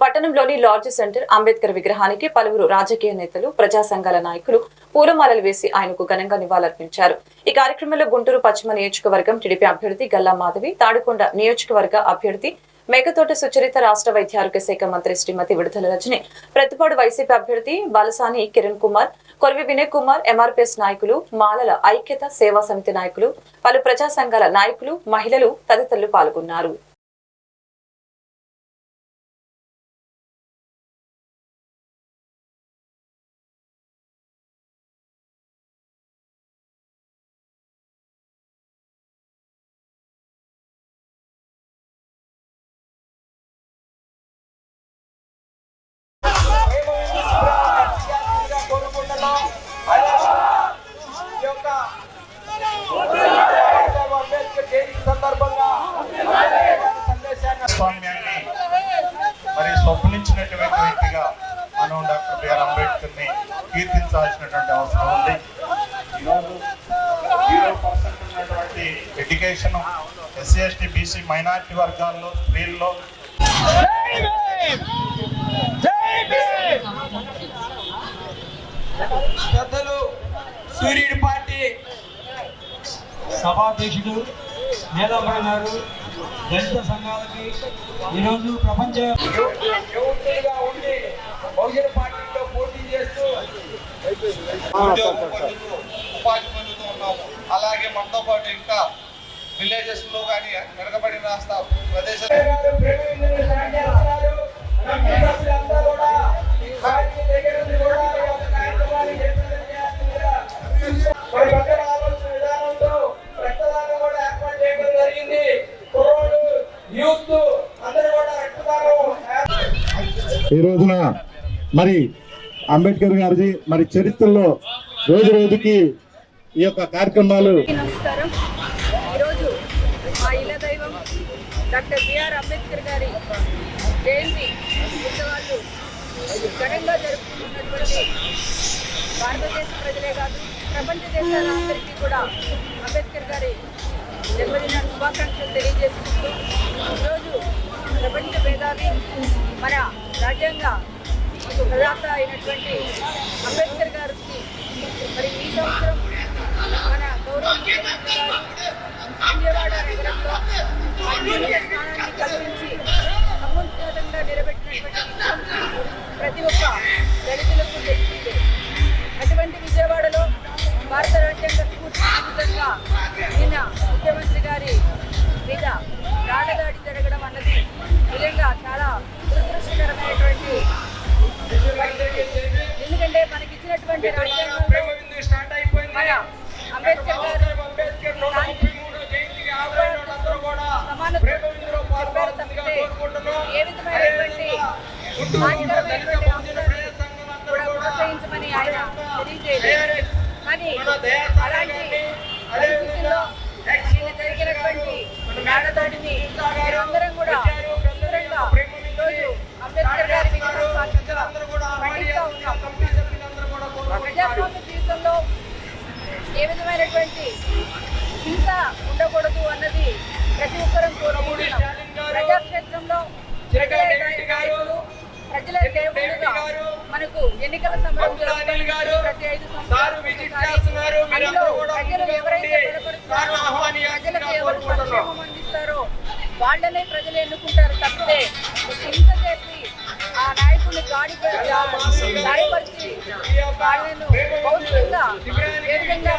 పట్టణంలోని large centre Ambedkar విగ్రహానికి పలువురు రాజకీయ నేతలు ప్రజా సంఘాల నాయకులు పూలమాలలు వేసి ఆయనకు ఘనంగా నివాళులర్పించారు. ఈ కార్యక్రమంలో గుంటూరు పశ్చిమ నియోజకవర్గం టీడీపీ అభ్యర్థి గల్లా మాధవి తాడుకొండ నియోజకవర్గ అభ్యర్థి మేకతోట సుచరిత రాష్ట్ర వైద్య ఆరోగ్య శాఖ మంత్రి శ్రీమతి విడుదల రజని ప్రతిపాడు వైసీపీ అభ్యర్థి బాలసాని కిరణ్ కుమార్ కొలివి వినయ్ కుమార్ ఎంఆర్పీఎస్ నాయకులు మాలల ఐక్యత సేవా సమితి నాయకులు పలు ప్రజా సంఘాల నాయకులు మహిళలు తదితరులు పాల్గొన్నారు. సందేశాన్ని మరి స్వప్నించినటువంటి వ్యక్తిగా మనం డాక్టర్ బిఆర్ అంబేద్కర్ని కీర్తించాల్సినటువంటి అవసరం ఉంది. ఈరోజు జీరో పర్సెంట్ ఉన్నటువంటి education SC ST BC minority వర్గాల్లో స్త్రీల్లో పెద్దలు సూర్యుడి పార్టీ సభాధ్యక్షుడు మేధావులు గారు దళిత సంఘాలకి ఈరోజు ప్రపంచ ఉండి బహుజన పార్టీలో పోటీ చేస్తూ ఉద్యోగం పొందుతూ ఉపాధి పొందుతూ ఉన్నాము. అలాగే మనతో పాటు ఇంకా విలేజెస్లో కానీ వెనకబడిన రాష్ట్ర ప్రదేశాలు ఈ రోజున మరి అంబేద్కర్ గారిది మరి చరిత్రలో రోజు రోజుకి ఈ యొక్క కార్యక్రమాలు నమస్కారం. ఈరోజు మా ఇళ్ళ దైవం డాక్టర్ బిఆర్ అంబేద్కర్ గారి జయంతి ఉత్సవాలు ఘనంగా జరుపుకుంటున్నటువంటి భారతదేశ ప్రజలే కాదు ప్రపంచ దేశాల అందరికీ కూడా అంబేద్కర్ గారి జన్మదిన శుభాకాంక్షలు తెలియజేసుకుంటూ ఈరోజు ప్రపంచ మేధావి మన రాజ్యాంగ ప్రదాత అయినటువంటి అంబేద్కర్ గారికి మరి ఈ సంవత్సరం మన గౌరవ ముఖ్యమంత్రి గారు విజయవాడ నగరంలో అత్యున్నత స్థానాన్ని కల్పించి సమున్నతంగా నిలబెట్టినటువంటి ప్రతి ఒక్క దళితులకు తెలిసిందే అటువంటి విజయవాడలో భారత రాజ్యాంగ స్ఫూర్తి విధంగా నిన్న ముఖ్యమంత్రి గారి మీద రాళ్ళదాడి జరగడం అన్నది నిజంగా చాలా దురదృష్టకరమైనటువంటి. ఎందుకంటే మనకి ఇచ్చినటువంటి రాజ్యాంగంలో అంబేద్కర్. ఏ విధమైనటువంటి కూడా ప్రోత్సహించమని ఆయన తెలియజేయలేదు కానీ అలాంటి పరిస్థితుల్లో మేమందరం కూడా అంబేద్కర్ గారి. ప్రజాస్వామ్య జీవితంలో ఏ విధమైనటువంటి హింస ఉండకూడదు అన్నది ప్రతి ఒక్కరం కోరుకుంటున్నాం. ప్రజాక్షేత్రంలో ప్రజలే మనకు ఎన్నికల జరుగుతుంది ప్రతి ఐదు ప్రజలు ముందుగా ఎవరైతే ప్రజలకు ఎవరు. సంక్షేమం అందిస్తారో వాళ్ళనే ప్రజలు ఎన్నుకుంటారు తప్పితే హింస చేసి ఆ నాయకుల్ని గాడి గాడిపరిచి వాళ్ళను భౌతికంగా ఏ విధంగా